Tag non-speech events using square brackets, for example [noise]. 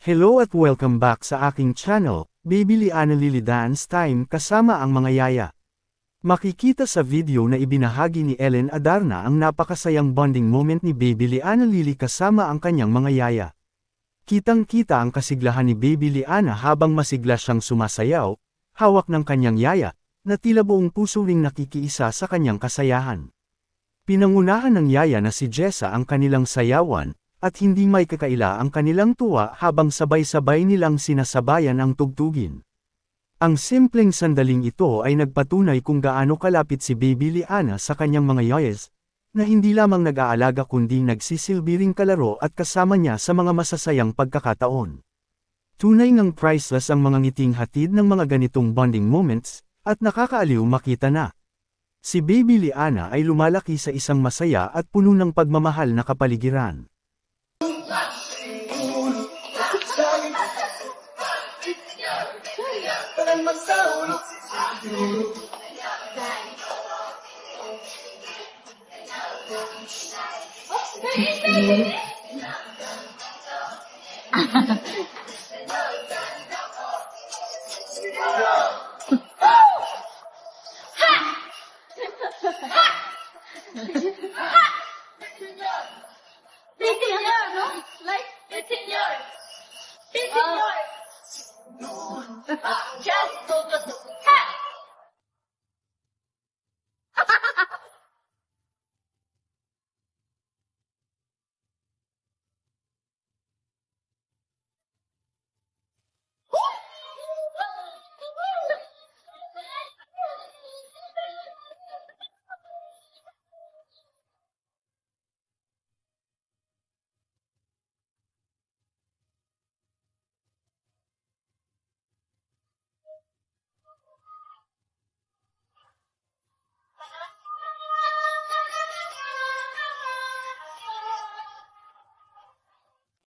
Hello at welcome back sa aking channel, Baby Liana Lily Dance Time kasama ang mga yaya. Makikita sa video na ibinahagi ni Ellen Adarna ang napakasayang bonding moment ni Baby Liana Lily kasama ang kanyang mga yaya. Kitang-kita ang kasiglahan ni Baby Liana habang masigla siyang sumasayaw, hawak ng kanyang yaya, na tila buong puso ring nakikiisa sa kanyang kasayahan. Pinangunahan ng yaya na si Jessa ang kanilang sayawan, at hindi may kakaila ang kanilang tuwa habang sabay-sabay nilang sinasabayan ang tugtugin. Ang simpleng sandaling ito ay nagpatunay kung gaano kalapit si Baby Liana sa kanyang mga yoyes, na hindi lamang nag-aalaga kundi nagsisilbiring kalaro at kasama niya sa mga masasayang pagkakataon. Tunay ngang priceless ang mga ngiting hatid ng mga ganitong bonding moments, at nakakaaliw makita na. Si Baby Liana ay lumalaki sa isang masaya at puno ng pagmamahal na kapaligiran. Walang magsauro [laughs] Ha! No. [laughs] Just focus